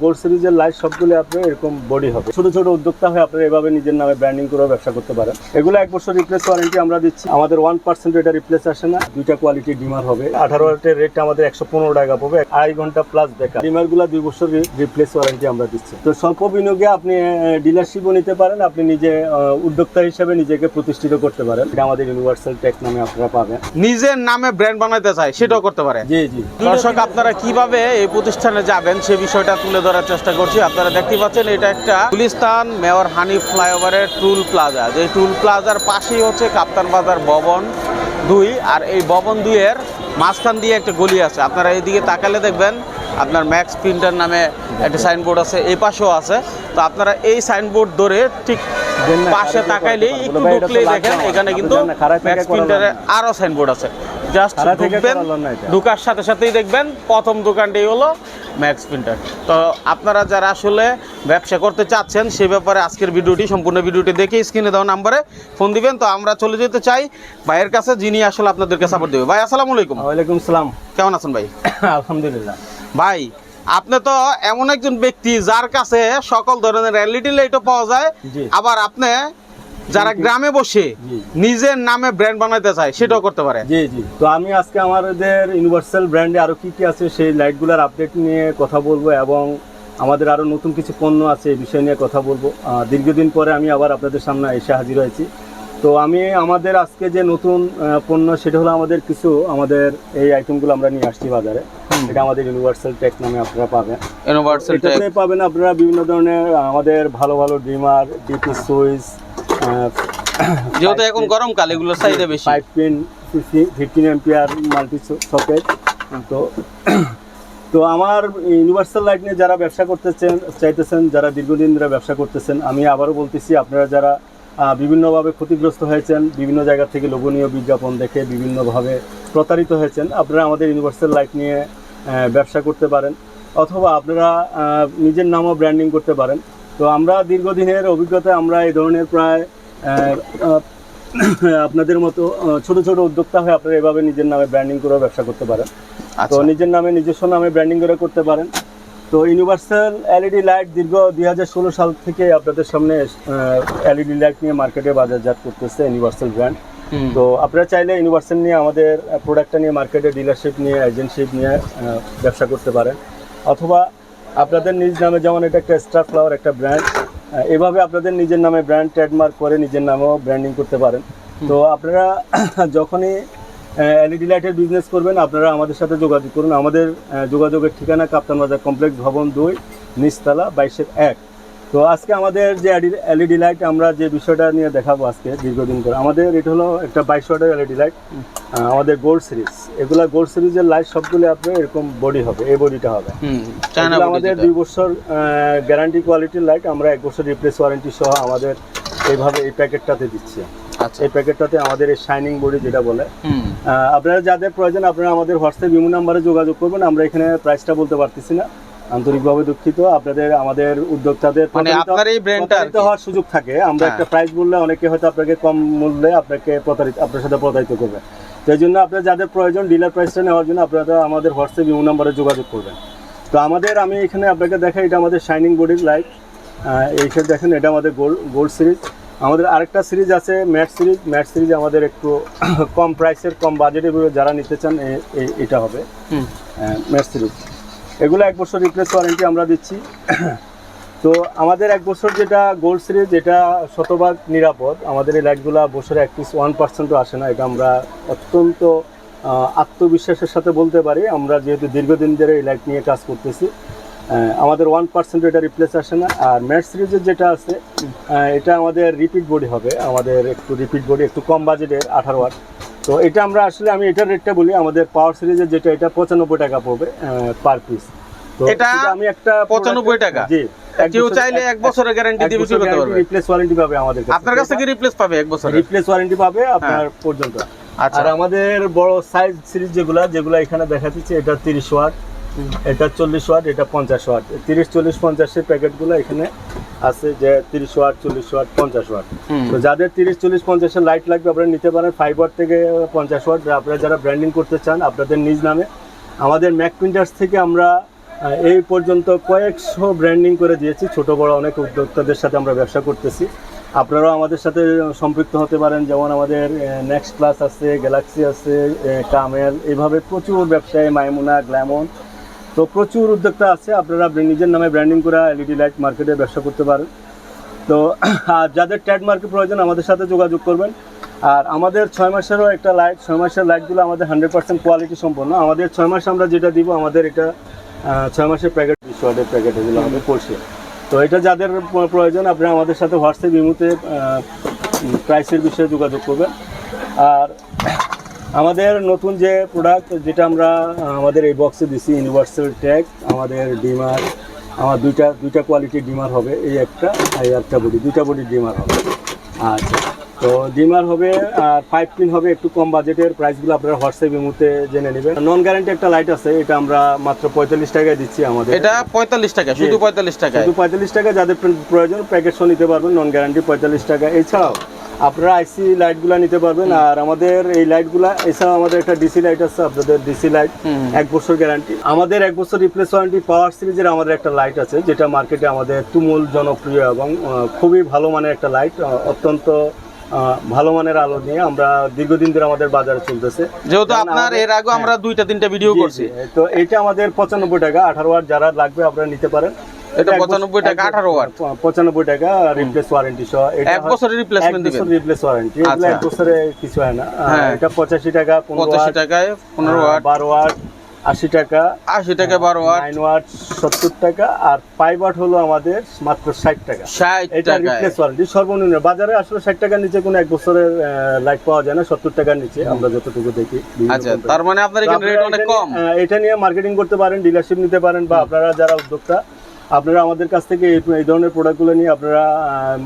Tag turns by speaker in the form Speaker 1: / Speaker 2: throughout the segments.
Speaker 1: Gold সিরিজের light সবগুলো আপনার এরকম বডি হবে। ছোট ছোট উদ্যোক্তা হয়ে আপনারা এভাবে নিজের নামে ব্র্যান্ডিং করে ব্যবসা করতে পারেন। এগুলো এক বছর রিপ্লেস ওয়ারেন্টি আমরা দিচ্ছি। আমাদের ওয়ান পার্সেন্ট এটা রিপ্লেস আসে না। দুইটা কোয়ালিটির ডিমার হবে। আঠারো ওয়াটের রেটটা আমাদের একশো পনেরো টাকা পাবে। আড়াই ঘণ্টা প্লাসগুলা দুই বছর রিপ্লেস ওয়ারেন্টি আমরা দিচ্ছি। তো স্বল্প বিনিয়োগে আপনি ডিলারশিপও নিতে পারেন। আপনি নিজে উদ্যোক্তা হিসেবে নিজেকে প্রতিষ্ঠিত করতে পারেন। এটা আমাদের ইউনিভার্সাল টেক নামে আপনারা পাবেন।
Speaker 2: নিজের নামে ব্র্যান্ড বানাইতে চায় সেটাও করতে পারেন
Speaker 1: জি জি।
Speaker 2: দর্শক আপনারা কীভাবে এই প্রতিষ্ঠানে যাবেন সে বিষয়টা তুলে ধরার চেষ্টা করছি। আপনারা দেখতে পাচ্ছেন এটা একটা গুলিস্তান মেয়র হানি ফ্লাইওভারের টুল প্লাজা। যে টুল প্লাজার পাশেই হচ্ছে কাপ্তান বাজার ভবন দুই আর এই ভবন দুইয়ের মাঝখান দিয়ে একটা গলি আছে। আপনারা এইদিকে তাকালে দেখবেন আপনার ম্যাক্স প্রিন্টার নামে একটা সাইনবোর্ড আছে এই পাশেও আছে। তো আপনারা এই সাইনবোর্ড ধরে ঠিক পাশে তাকাইলেই একটু ঢুকলেই দেখেন এখানে কিন্তু ম্যাক্স
Speaker 1: করা
Speaker 2: প্রিন্টারে
Speaker 1: লাগবে।
Speaker 2: আরও সাইনবোর্ড আছে। জাস্ট ঢুকবেন। ঢুকার সাথে সাথেই দেখবেন প্রথম দোকানটাই হলো ম্যাক্স প্রিন্টার তো আপনারা যারা আসলে ব্যবসা করতে চাচ্ছেন সে ব্যাপারে আজকের ভিডিওটি সম্পূর্ণ ভিডিওটি দেখে স্ক্রিনে দেওয়া নাম্বারে ফোন দিবেন। তো আমরা চলে যেতে চাই ভাইয়ের কাছে যিনি আসলে আপনাদেরকে সাপোর্ট দেবে। ভাই আসসালামু আলাইকুম।
Speaker 1: ওয়ালাইকুম সালাম।
Speaker 2: কেমন আছেন ভাই?
Speaker 1: আলহামদুলিল্লাহ।
Speaker 2: ভাই আপনি তো এমন একজন ব্যক্তি যার কাছে সকল ধরনের এলইডি লাইটও পাওয়া যায়। আবার আপনি যারা গ্রামে বসে নিজের নামে ব্র্যান্ড বানাইতে চায় সেটাও করতে পারে।
Speaker 1: জি জি। তো আমি আজকে আমাদের ইউনিভার্সাল ব্র্যান্ডে আরও কি কি আছে সেই লাইটগুলোর আপডেট নিয়ে কথা বলব এবং আমাদের আরও নতুন কিছু পণ্য আছে এই বিষয় নিয়ে কথা বলব। দীর্ঘদিন পরে আমি আবার আপনাদের সামনে এসে হাজির হয়েছি। তো আমি আমাদের আজকে যে নতুন পণ্য সেটা হলো আমাদের কিছু আমাদের এই আইটেমগুলো আমরা নিয়ে আসছি বাজারে। এটা আমাদের ইউনিভার্সাল টেক নামে আপনারা পাবেন।
Speaker 2: ইউনিভার্সাল
Speaker 1: এটাতে পাবেন আপনারা বিভিন্ন ধরনের আমাদের ভালো ভালো ড্রিমার ডিপি সুইচ
Speaker 2: যেহেতু এখন গরমকাল এগুলোর চাহিদা বেশি।
Speaker 1: Five pin fifteen ampere multi socket তো তো আমার ইউনিভার্সাল লাইট নিয়ে যারা ব্যবসা করতেছেন চাইতেছেন যারা দীর্ঘদিন ধরে ব্যবসা করতেছেন আমি আবারও বলতেছি আপনারা যারা বিভিন্নভাবে ক্ষতিগ্রস্ত হয়েছেন বিভিন্ন জায়গা থেকে লোভনীয় বিজ্ঞাপন দেখে বিভিন্নভাবে প্রতারিত হয়েছেন আপনারা আমাদের ইউনিভার্সাল লাইট নিয়ে ব্যবসা করতে পারেন অথবা আপনারা নিজের নামও ব্র্যান্ডিং করতে পারেন। তো আমরা দীর্ঘদিনের অভিজ্ঞতা আমরা এই ধরনের প্রায় আপনাদের মতো ছোট ছোট উদ্যোক্তা হয়ে আপনারা এভাবে নিজের নামে ব্র্যান্ডিং করে ব্যবসা করতে পারেন। তো
Speaker 2: আচ্ছা
Speaker 1: নিজের নামে নিজস্ব নামে ব্র্যান্ডিং করে করতে পারেন। তো ইউনিভার্সাল এলইডি লাইট দীর্ঘ দুই হাজার ষোলো সাল থেকে আপনাদের সামনে এলইডি লাইট নিয়ে মার্কেটে বাজারজাত করতেছে ইউনিভার্সাল ব্র্যান্ড তো আপনারা চাইলে ইউনিভার্সাল নিয়ে আমাদের প্রোডাক্টটা নিয়ে মার্কেটে ডিলারশিপ নিয়ে এজেন্টশিপ নিয়ে ব্যবসা করতে পারেন। অথবা আপনাদের নিজ নামে যেমন এটা একটা স্টার ফ্লাওয়ার একটা ব্র্যান্ড এভাবে আপনাদের নিজের নামে ব্র্যান্ড ট্রেডমার্ক করে নিজের নামেও ব্র্যান্ডিং করতে পারেন। তো আপনারা যখনই এলইডি লাইটের বিজনেস করবেন আপনারা আমাদের সাথে যোগাযোগ করুন। আমাদের যোগাযোগের ঠিকানা কাপ্তান বাজার কমপ্লেক্স ভবন দুই নিচতলা বাইশের এক। তো আজকে আমাদের যে এলইডি লাইট আমরা যে বিষয়টা নিয়ে দেখাবো আজকে দীর্ঘদিন করে আমাদের এটা হলো একটা বাইশ ওয়াটের এলইডি লাইট আমাদের গোল্ড সিরিজ। এগুলা গোল্ড সিরিজের লাইট সবগুলো আপনার এরকম বডি হবে এই বডিটা হবে। আমাদের দুই বছর গ্যারান্টি কোয়ালিটির লাইট আমরা এক বছর রিপ্লেস ওয়ারেন্টি সহ আমাদের এইভাবে এই প্যাকেটটাতে দিচ্ছি।
Speaker 2: আচ্ছা।
Speaker 1: এই প্যাকেটটাতে আমাদের এই শাইনিং বডি যেটা বলে। আপনারা যাদের প্রয়োজন আপনারা আমাদের হোয়াটসঅ্যাপ ইমো নাম্বারে যোগাযোগ করবেন আমরা এখানে প্রাইসটা বলতে পারতেছি না। আন্তরিকভাবে দুঃখিত। আপনাদের আমাদের উদ্যোক্তাদের
Speaker 2: মানে আপনার এই ব্র্যান্ডটা
Speaker 1: হওয়ার সুযোগ থাকে। আমরা
Speaker 2: হ্যাঁ।
Speaker 1: একটা প্রাইস বললে অনেকে হয়তো আপনাকে কম মূল্যে আপনাকে প্রতারিত আপনার সাথে প্রতারিত করবে। সেই জন্য আপনার যাদের প্রয়োজন ডিলার প্রাইসটা নেওয়ার জন্য আপনারা আমাদের হোয়াটসঅ্যাপ ইমো নাম্বারে যোগাযোগ করবেন। তো আমাদের আমি এখানে আপনাকে দেখাই এটা আমাদের শাইনিং বডির লাইট এইখানে দেখেন এটা আমাদের গোল্ড গোল্ড সিরিজ আমাদের আরেকটা সিরিজ আছে ম্যাট সিরিজ ম্যাট সিরিজ আমাদের একটু কম প্রাইসের কম বাজেটের যারা নিতে চান এটা হবে। ম্যাট সিরিজ এগুলো এক বছর রিপ্লেস ওয়ারেন্টি আমরা দিচ্ছি। তো আমাদের এক বছর যেটা গোল্ড সিরিজ যেটা শতভাগ নিরাপদ, আমাদের এই লাইটগুলো বছরে এক পিস ওয়ান পার্সেন্টও আসে না, এটা আমরা অত্যন্ত আত্মবিশ্বাসের সাথে বলতে পারি। আমরা যেহেতু দীর্ঘদিন ধরে এই লাইট নিয়ে কাজ করতেছি আমাদের ওয়ান পার্সেন্ট এটা রিপ্লেস আসে না। আর ম্যাট সিরিজের যেটা আছে এটা আমাদের রিপিট বডি হবে, আমাদের একটু রিপিট বডি একটু কম বাজেটের আঠারো ওয়াট তো এটা আমরা আসলে আমি এটার রেটটা বলি আমাদের পাওয়ার সিরিজের যেটা এটা পঁচানব্বই টাকা পড়বে পার পিস তো
Speaker 2: এটা
Speaker 1: আমি একটা
Speaker 2: 95 টাকা?
Speaker 1: জি
Speaker 2: কেউ চাইলে এক বছরের গ্যারান্টি দিয়ে বিক্রি করতে পারবে।
Speaker 1: রিপ্লেস ওয়ারেন্টি পাবে আমাদের কাছে
Speaker 2: আপনার কাছ থেকে রিপ্লেস পাবে এক বছরের?
Speaker 1: রিপ্লেস ওয়ারেন্টি পাবে আপনার পর্যন্ত।
Speaker 2: আচ্ছা।
Speaker 1: আর আমাদের বড় সাইজ সিরিজ যেগুলা যেগুলা এখানে দেখা যাচ্ছে এটা তিরিশ ওয়াট এটা চল্লিশ ওয়াট এটা পঞ্চাশ ওয়াট। তিরিশ চল্লিশ পঞ্চাশের প্যাকেটগুলো এখানে আছে যে তিরিশ ওয়াট চল্লিশ ওয়াট পঞ্চাশ ওয়াট। তো যাদের তিরিশ চল্লিশ পঞ্চাশের লাইট লাগবে আপনারা নিতে পারেন ফাইভ ওয়াট থেকে পঞ্চাশ ওয়াট আপনারা যারা ব্র্যান্ডিং করতে চান আপনাদের নিজ নামে। আমাদের ম্যাক প্রিন্টার্স থেকে আমরা এই পর্যন্ত কয়েকশো ব্র্যান্ডিং করে দিয়েছি। ছোট বড় অনেক উদ্যোক্তাদের সাথে আমরা ব্যবসা করতেছি। আপনারাও আমাদের সাথে সম্পৃক্ত হতে পারেন। যেমন আমাদের নেক্সট ক্লাস আছে গ্যালাক্সি আছে কামেল এভাবে প্রচুর ব্যবসায়ী মাইমুনা গ্ল্যামন তো প্রচুর উদ্যোক্তা আছে, আপনারা নিজের নামে ব্র্যান্ডিং করে এলইডি লাইট মার্কেটে ব্যবসা করতে পারেন। তো, আর যাদের ট্যাড মার্কেট প্রয়োজন, আমাদের সাথে যোগাযোগ করবেন। আর আমাদের ছয় মাসেরও একটা লাইট ছয় মাসের লাইটগুলো আমাদের হান্ড্রেড পার্সেন্ট কোয়ালিটি সম্পন্ন। আমাদের ছয় মাস আমরা যেটা দিব, আমাদের এটা ছয় মাসের প্যাকেট বিশ প্যাকেট এগুলো আমাদের পড়ছে। তো এটা যাদের প্রয়োজন, আপনারা আমাদের সাথে হোয়াটসঅ্যাপ ইমুতে প্রাইসের বিষয়ে যোগাযোগ করবেন। আর আমাদের নতুন যে প্রোডাক্ট যেটা আমরা আমাদের এই বক্সে দিছি ইউনিভার্সাল ট্যাগ আমাদের ডিমার আমার দুইটা দুইটা কোয়ালিটির ডিমার হবে এই একটা আর এই একটা বডি দুইটা বডির ডিমার হবে। আচ্ছা তো ডিমার হবে আর ফাইভ পিন হবে একটু কম বাজেটের প্রাইসগুলো আপনারা হোয়াটসঅ্যাপ ইমুতে জেনে নেবেন। নন গ্যারান্টি একটা লাইট আছে এটা আমরা মাত্র পঁয়তাল্লিশ টাকায় দিচ্ছি আমাদের।
Speaker 2: এটা পঁয়তাল্লিশ টাকা শুধু পঁয়তাল্লিশ টাকা
Speaker 1: শুধু পঁয়তাল্লিশ টাকা যাদের প্রয়োজন প্যাকেট নিতে পারবেন নন গ্যারান্টি পঁয়তাল্লিশ টাকা এছাড়াও আপনারা আইসি লাইটগুলো নিতে পারবেন আর আমাদের এই লাইটগুলো এছাড়াও আমাদের একটা ডিসি লাইট আছে আপনাদের ডিসি লাইট এক বছর গ্যারান্টি আমাদের এক বছর রিপ্লেস ওয়ারেন্টি পাওয়ার সিরিজের আমাদের একটা লাইট আছে যেটা মার্কেটে আমাদের তুমুল জনপ্রিয় এবং খুবই ভালো মানের একটা লাইট অত্যন্ত ভালো মানের আলো নিয়ে আমরা দীর্ঘদিন ধরে আমাদের বাজারে চলতেছে।
Speaker 2: যেহেতু আপনার এর আগে আমরা দুইটা তিনটা ভিডিও করছি।
Speaker 1: তো এটা আমাদের পঁচানব্বই টাকা আঠারো ওয়াট যারা লাগবে আপনারা নিতে পারেন।
Speaker 2: এটা 95 টাকা, 18 ওয়াট।
Speaker 1: পঁচানব্বই টাকা রিপ্লেস ওয়ারেন্টি সহ। এটা
Speaker 2: এক বছরের রিপ্লেসমেন্ট
Speaker 1: এক
Speaker 2: দিবেন।
Speaker 1: রিপ্লেস ওয়ারেন্টি
Speaker 2: আচ্ছা।
Speaker 1: এক বছরে কিছু হয় না।
Speaker 2: হ্যাঁ।
Speaker 1: এটা পঁচাশি টাকা পনেরো
Speaker 2: পঁচাশি
Speaker 1: ওয়াট
Speaker 2: টাকায় পনেরো
Speaker 1: আহ,
Speaker 2: ওয়াট।
Speaker 1: বারো ওয়াট আশি টাকা।
Speaker 2: আশি টাকা বারো ওয়াট।
Speaker 1: নাইন ওয়াট সত্তর টাকা। আর ফাইভ ওয়াট হলো আমাদের মাত্র ষাট টাকা। এটা রিপ্লেস ওয়ারেন্টি সর্বনিম্ন। বাজারে আসলে ষাট টাকার নিচে কোনো এক বছরের লাইট পাওয়া যায় না সত্তর টাকার নিচে। আমরা যতটুকু দেখি
Speaker 2: আচ্ছা তার মানে আপনার এখানে রেট অনেক কম।
Speaker 1: এটা নিয়ে মার্কেটিং করতে পারেন ডিলারশিপ নিতে পারেন বা আপনারা যারা উদ্যোক্তা আপনারা আমাদের কাছ থেকে এই ধরনের প্রোডাক্টগুলো নিয়ে আপনারা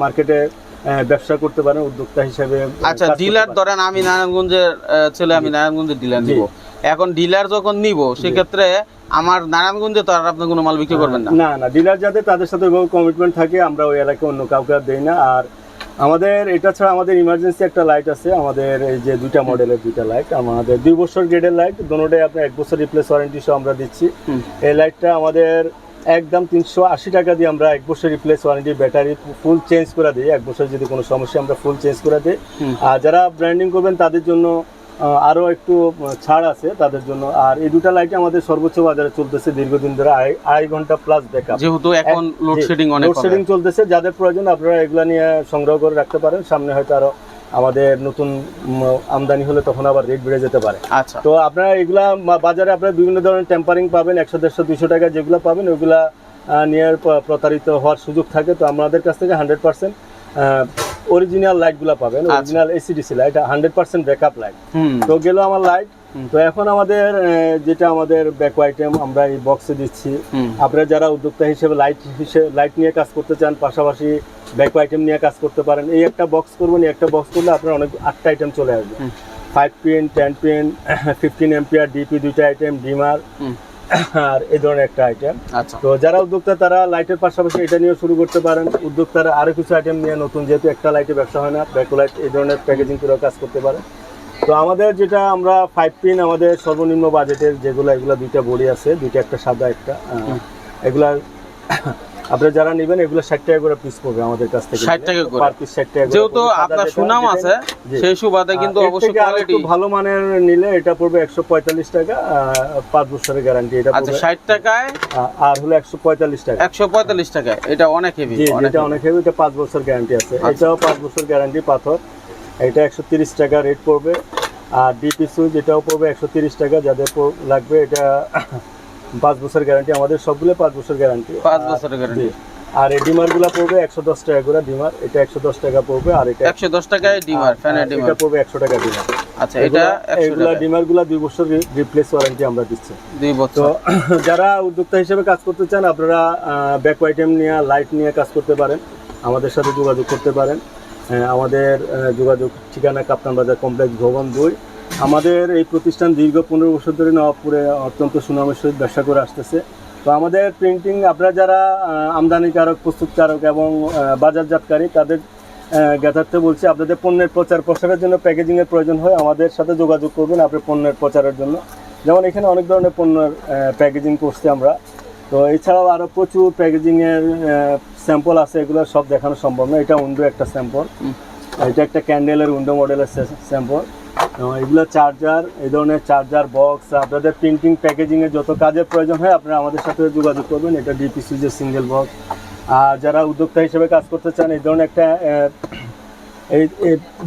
Speaker 1: মার্কেটে ব্যবসা করতে পারেন উদ্যোক্তা হিসেবে
Speaker 2: আচ্ছা ডিলার। ধরেন আমি নারায়ণগঞ্জের ছেলে আমি নারায়ণগঞ্জের ডিলার। নিব। এখন ডিলার যখন নিব সেক্ষেত্রে আমার নারায়ণগঞ্জে তো আর আপনি কোনো মাল বিক্রি করবেন না।
Speaker 1: না না ডিলার যাদের তাদের সাথে কমিটমেন্ট থাকে আমরা ওই এলাকায় অন্য কাউকে আর দেই না। আর আমাদের এটা ছাড়া আমাদের ইমার্জেন্সি একটা লাইট আছে। আমাদের এই যে দুইটা মডেলের দুইটা লাইট আমাদের দুই বছর গ্রেডের লাইট দুটোটাই আপনার এক বছর রিপ্লেস ওয়ারেন্টি সহ আমরা দিচ্ছি। এই লাইটটা আমাদের একদম তিনশো আশি টাকা দিয়ে আমরা এক বছর replace warranty battery full change করে দিই। এক বছর যদি কোনো সমস্যা আমরা ফুল চেঞ্জ করে দিই। আর যারা ব্র্যান্ডিং করবেন তাদের জন্য আহ, আরও একটু ছাড় আছে তাদের জন্য। আর এই দুটা লাইট আমাদের সর্বোচ্চ বাজারে চলতেছে দীর্ঘদিন ধরে আড়াই ঘণ্টা প্লাস ব্যাকআপ
Speaker 2: যেহেতু এখন লোডশেডিং
Speaker 1: লোডশেডিং চলতেছে। যাদের প্রয়োজন আপনারা এগুলা নিয়ে সংগ্রহ করে রাখতে পারেন। সামনে হয়তো আরও আমাদের নতুন আমদানি হলে তখন আবার রেট বেড়ে যেতে পারে।
Speaker 2: আচ্ছা।
Speaker 1: তো আপনারা এগুলা বাজারে আপনারা বিভিন্ন ধরনের টেম্পারিং পাবেন একশো দেড়শো দুশো টাকা যেগুলো পাবেন ওইগুলা নিয়ে প্রতারিত হওয়ার সুযোগ থাকে। তো আমাদের কাছ থেকে হান্ড্রেড পার্সেন্ট অরিজিনাল লাইটগুলো পাবেন। Original AC DC light hundred percent backup light তো গেল আমার লাইট। তো এখন আমাদের যেটা আমাদের ব্যাক আইটেম আমরা এই বক্সে দিচ্ছি। আপনারা যারা উদ্যোক্তা হিসেবে লাইট হিসেবে লাইট নিয়ে কাজ করতে চান পাশাপাশি ব্যাক আইটেম নিয়ে কাজ করতে পারেন এই একটা বক্স করবেন এই একটা বক্স করলে আপনার অনেক আটটা আইটেম চলে আসবে। Five pin ten pin fifteen ampere DP দুইটা আইটেম ডিমার আর এই ধরনের একটা আইটেম
Speaker 2: আচ্ছা।
Speaker 1: তো যারা উদ্যোক্তা তারা লাইটের পাশাপাশি এটা নিয়ে শুরু করতে পারেন। উদ্যোক্তারা আরও কিছু আইটেম নিয়ে নতুন যেহেতু একটা লাইটে ব্যবসা হয় না ব্যাকো লাইট এই ধরনের প্যাকেজিং করে কাজ করতে পারেন। তো আমাদের যেটা আমরা ফাইভ পিন আমাদের সর্বনিম্ন বাজেটের যেগুলো এগুলো দুইটা বড়ি আছে দুইটা একটা সাদা একটা এগুলা আপনারা যারা নেবেন এগুলো ষাট টাকা করে পিস পড়বে আমাদের কাছ থেকে।
Speaker 2: 60 টাকা করে।
Speaker 1: পিস ষাট টাকা
Speaker 2: যেহেতু আপনার সুনাম আছে সেই সুবাদে কিন্তু অবশ্যই কোয়ালিটি
Speaker 1: ভালো মানের নিলে এটা পড়বে একশো পঁয়তাল্লিশ টাকা পাঁচ বছরের গ্যারান্টি এটা
Speaker 2: আচ্ছা ষাট টাকায়
Speaker 1: আর হলো একশো পঁয়তাল্লিশ টাকা।
Speaker 2: একশো পঁয়তাল্লিশ টাকায় এটা অনেক হেভি
Speaker 1: জি
Speaker 2: অনেক
Speaker 1: হেভি এটা পাঁচ বছর গ্যারান্টি আছে।
Speaker 2: আচ্ছা।
Speaker 1: এটাও পাঁচ বছর গ্যারান্টি পাথর। এটা একশো তিরিশ টাকা রেট পড়বে। আর ডিপি সুইচ এটাও পড়বে একশো তিরিশ টাকা যাদের লাগবে এটা পাঁচ বছর গ্যারান্টি আমাদের সবগুলো পাঁচ বছর গ্যারান্টি
Speaker 2: পাঁচ বছরের গ্যারান্টি
Speaker 1: আর এই ডিমারগুলা পড়বে একশো দশ টাকা করে ডিমার এটা একশো দশ টাকা পড়বে আর এটা
Speaker 2: একশো দশ টাকায় ডিমার ফ্যানের ডিমার
Speaker 1: এটা পড়বে একশো টাকা ডিমার
Speaker 2: আচ্ছা এটা
Speaker 1: এগুলা
Speaker 2: টাকা
Speaker 1: ডিমারগুলা দুই বছর রিপ্লেস ওয়ারেন্টি আমরা দিচ্ছি।
Speaker 2: দুই বছর।
Speaker 1: যারা উদ্যোক্তা হিসেবে কাজ করতে চান আপনারা ব্যাক আইটেম নিয়ে লাইট নিয়ে কাজ করতে পারেন। আমাদের সাথে যোগাযোগ করতে পারেন। আমাদের যোগাযোগ ঠিকানা কাপ্তান বাজার কমপ্লেক্স ভবন দুই। আমাদের এই প্রতিষ্ঠান দীর্ঘ পনেরো বছর ধরে নবাবপুরে অত্যন্ত সুনামের সহিত ব্যবসা করে আসতেছে। তো আমাদের প্রিন্টিং আপনারা যারা আমদানিকারক, প্রস্তুতকারক এবং বাজারজাতকারী, তাদের জ্ঞাতার্থে বলছি, আপনাদের পণ্যের প্রচার প্রসারের জন্য প্যাকেজিংয়ের প্রয়োজন হয়। আমাদের সাথে যোগাযোগ করবেন আপনার পণ্যের প্রচারের জন্য। যেমন এখানে অনেক ধরনের পণ্যের প্যাকেজিং করছি আমরা। তো এছাড়াও আরও প্রচুর প্যাকেজিংয়ের স্যাম্পল আছে এগুলো সব দেখানো সম্ভব না। এটা উন্ডো একটা স্যাম্পল। এটা একটা ক্যান্ডেলের উন্ডো মডেলের স্যাম্পল। এগুলো চার্জার এই ধরনের চার্জার বক্স আপনাদের প্রিন্টিং প্যাকেজিংয়ের যত কাজের প্রয়োজন হয় আপনারা আমাদের সাথে যোগাযোগ করবেন। এটা ডিপিসি যে সিঙ্গেল বক্স। আর যারা উদ্যোক্তা হিসেবে কাজ করতে চান এই ধরনের একটা এই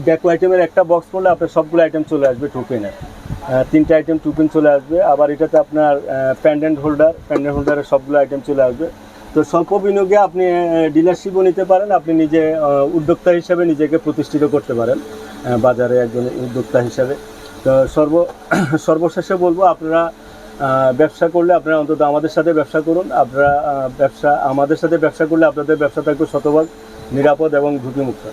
Speaker 1: ডেকো আইটেমের একটা বক্স করলে আপনার সবগুলো আইটেম চলে আসবে টুপিনের তিনটে আইটেম টুপিন চলে আসবে। আবার এটাতে আপনার প্যান্ডেন্ট হোল্ডার প্যান্ডেন্ট হোল্ডারের সবগুলো আইটেম চলে আসবে। তো স্বল্প বিনিয়োগে আপনি ডিলারশিপও নিতে পারেন। আপনি নিজে উদ্যোক্তা হিসাবে নিজেকে প্রতিষ্ঠিত করতে পারেন বাজারে একজন উদ্যোক্তা হিসাবে। তো সর্ব, সর্বশেষে বলব, আপনারা ব্যবসা করলে আপনারা অন্তত আমাদের সাথে ব্যবসা করুন। আপনারা ব্যবসা, আমাদের সাথে ব্যবসা করলে আপনাদের ব্যবসা থাকবে শতভাগ নিরাপদ এবং ঝুঁকিমুক্ত।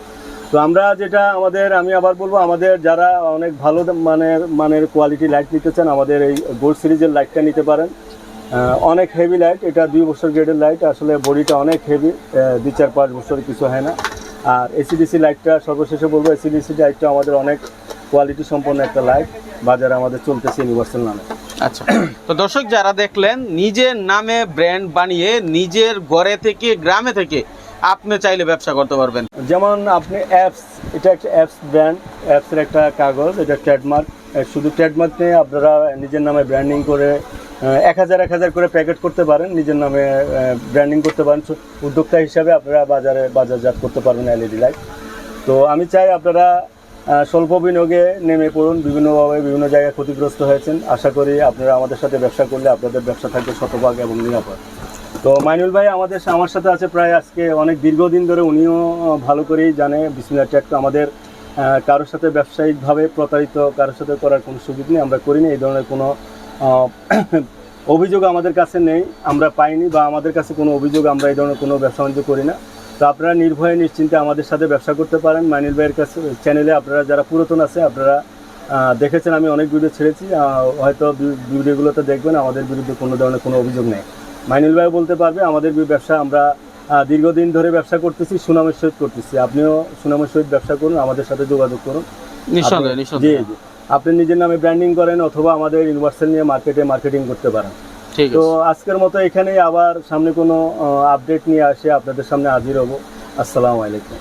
Speaker 1: তো আমরা যেটা আমাদের, আমি আবার বলব, আমাদের যারা অনেক ভালো মানে মানের কোয়ালিটি লাইট নিতে চান আমাদের এই গোল্ড সিরিজের লাইটটা নিতে পারেন। অনেক হেভি লাইট এটা দুই বছর গ্রেডের লাইট আসলে বডিটা অনেক হেভি দুই চার পাঁচ বছর কিছু হয় না। আর এসিডিসি লাইটটা সর্বশেষে বলব এসিডিসি লাইটটা আমাদের অনেক কোয়ালিটি সম্পন্ন একটা লাইট বাজারে আমাদের চলতেছে ইউনিভার্সাল নামে।
Speaker 2: আচ্ছা তো দর্শক যারা দেখলেন, নিজের নামে ব্র্যান্ড বানিয়ে, নিজের ঘরে থেকে, গ্রামে থেকে আপনি চাইলে ব্যবসা করতে পারবেন।
Speaker 1: যেমন আপনি অ্যাপস এটা একটা অ্যাপস ব্র্যান্ড অ্যাপসের একটা কাগজ, এটা ট্রেডমার্ক শুধু ট্রেডমার্ক নিয়ে আপনারা নিজের নামে ব্র্যান্ডিং করে এক হাজার এক হাজার করে প্যাকেট করতে পারেন, নিজের নামে ব্র্যান্ডিং করতে পারেন। উদ্যোক্তা হিসাবে আপনারা বাজারে বাজারজাত করতে পারবেন এলইডি লাইট তো আমি চাই আপনারা স্বল্প বিনিয়োগে নেমে পড়ুন, বিভিন্নভাবে বিভিন্ন জায়গায় ক্ষতিগ্রস্ত হয়েছেন। আশা করি আপনারা আমাদের সাথে ব্যবসা করলে আপনাদের ব্যবসা থাকবে শতভাগ এবং নিরাপদ। তো মাইনুল ভাই, আমাদের আমার সাথে আছে প্রায় আজকে অনেক দীর্ঘদিন ধরে উনিও ভালো করেই জানে। বিসমিল্লা ট্যাক আমাদের কারোর সাথে ব্যবসায়িকভাবে প্রতারিত, কারোর সাথে করার কোনো সুযোগ নেই, আমরা করিনি, এই ধরনের কোনো অভিযোগ আমাদের কাছে নেই, আমরা পাইনি বা আমাদের কাছে কোনো অভিযোগ, আমরা এই ধরনের কোনো ব্যবসা বাণিজ্য করি না। তো আপনারা নির্ভয়ে, নিশ্চিন্তে আমাদের সাথে ব্যবসা করতে পারেন। মাইনুল ভাইয়ের কাছে, চ্যানেলে আপনারা যারা পুরাতন আছে, আপনারা দেখেছেন, আমি অনেক ভিডিও ছেড়েছি হয়তো ভিডিওগুলোতে দেখবেন, আমাদের বিরুদ্ধে কোনো ধরনের কোনো অভিযোগ নেই। মাইনুল ভাই বলতে পারবে আমাদের ব্যবসা আমরা দীর্ঘদিন ধরে ব্যবসা করতেছি সুনামের সহিত করতেছি। আপনিও সুনামের সহিত ব্যবসা করুন আমাদের সাথে যোগাযোগ করুন। জি জি। আপনি নিজের নামে ব্র্যান্ডিং করেন অথবা আমাদের ইউনিভার্সাল নিয়ে মার্কেটে মার্কেটিং করতে পারেন। তো আজকের মতো এখানেই আবার সামনে কোনো আপডেট নিয়ে আসে আপনাদের সামনে হাজির হব। আসসালামু আলাইকুম।